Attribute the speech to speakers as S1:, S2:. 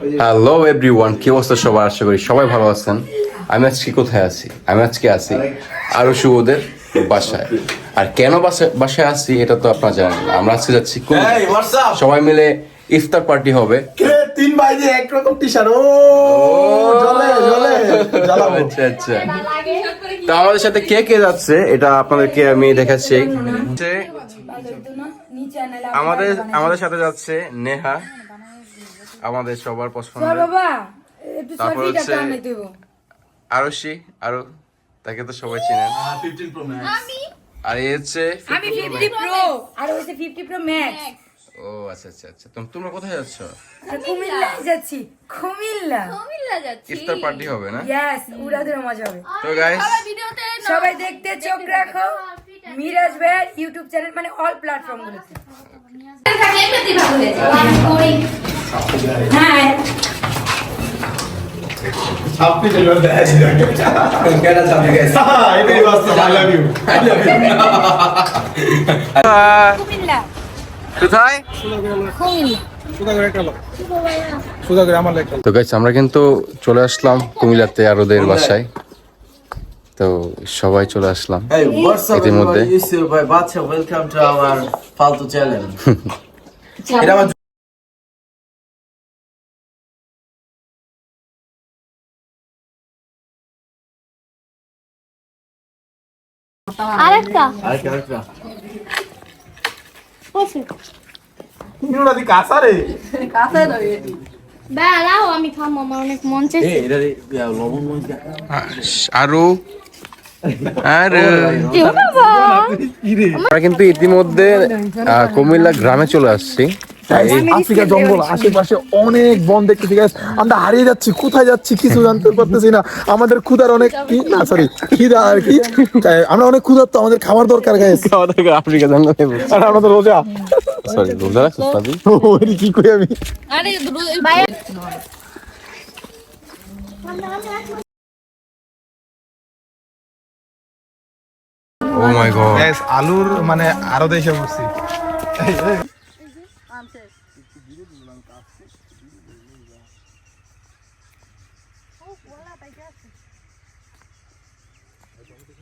S1: Hello everyone কি অবস্থা সবার? আশা করি সবাই ভালো আছেন। আমি আজকে কোথায় আছি? আমি আজকে আছি আরও শুভদের বাসায়। আর কেন বাসায় বাসায় আছি এটা তো আপনারা জানেন আমরা আজকে যাচ্ছি কোন-? সবাই মিলে ইফতার পার্টি হবে।
S2: তিন ভাই দিয়ে একরকম টি শার্ট ও! জলে জলে আচ্ছা
S1: আচ্ছা। তো আমাদের সাথে কে কে যাচ্ছে এটা আপনাদেরকে আমি দেখাচ্ছি।
S3: আমাদের আমাদের
S1: সাথে যাচ্ছে নেহা। আমাদের সবার পছন্দ
S3: বাবা তারপর হচ্ছে-
S1: আরশি আরও তাকে তো সবাই চিনেন
S4: 15 প্রো
S5: ম্যাক্স
S1: আর এই হচ্ছে আমি
S3: প্রো আর হচ্ছে ফিফটি প্রো ম্যাক্স
S1: ও আচ্ছা আচ্ছা আচ্ছা। তোমরা কোথায় যাচ্ছ?
S3: কুমিল্লা যাচ্ছি কুমিল্লা।
S5: কুমিল্লা যাচ্ছি। ইফতার পার্টি
S1: হবে না?
S3: ইয়েস উড়াদের মজা হবে।
S1: তো গাইস সবাই
S5: ভিডিওতে সবাই
S3: দেখতে চোখ রাখো।
S5: মিরাজ
S3: ভাইয়ের ইউটিউব চ্যানেল মানে অল প্ল্যাটফর্ম
S4: কেন
S2: গেছে এটাই বাস্তব I love you I
S4: love you
S3: Comilla.
S1: কোথায়? তো গাইস আমরা কিন্তু চলে আসলাম কুমিল্লাতে আর ওদের বাসায়। তো সবাই চলে আসলাম।
S4: ইতিমধ্যে। আমার
S5: আরেকটা
S4: আরেকটা। আরেকটা
S2: ইনুরা দি কাঁচা রে।
S5: দাঁড়াও আমি খাব আমার অনেক মন
S6: চাইছে।
S4: এটা লবণ মরিচ
S1: আরও। আর। এ
S4: বাবা
S5: আমরা
S1: কিন্তু ইতিমধ্যে
S3: আহ, কুমিল্লা
S1: গ্রামে চলে আসছি।
S2: আফ্রিকা জঙ্গল আশেপাশে অনেক বন দেখতেছি। আমরা হারিয়ে যাচ্ছি কোথায় যাচ্ছি কিছু জানতে পারতেছি না। আমাদের ক্ষুধার অনেক কি না সরি খিদা আর কি। আমরা অনেক ক্ষুধার তো আমাদের খাবার দরকার গাইস
S1: আফ্রিকা জঙ্গলে আর আমরা
S2: তো রোজা। সরি
S1: রোজা রাখছিস পাবি
S2: ওই কি কই আমি?
S6: আরে
S5: ভাই।
S1: ও মাই গড
S2: গ্যাস আলুর মানে আরও দেশে বসছি Tamam ses. Çünkü biri bulunan kalktı. Biri bulunan ya. Oh, valla da gelsin. Hadi onu da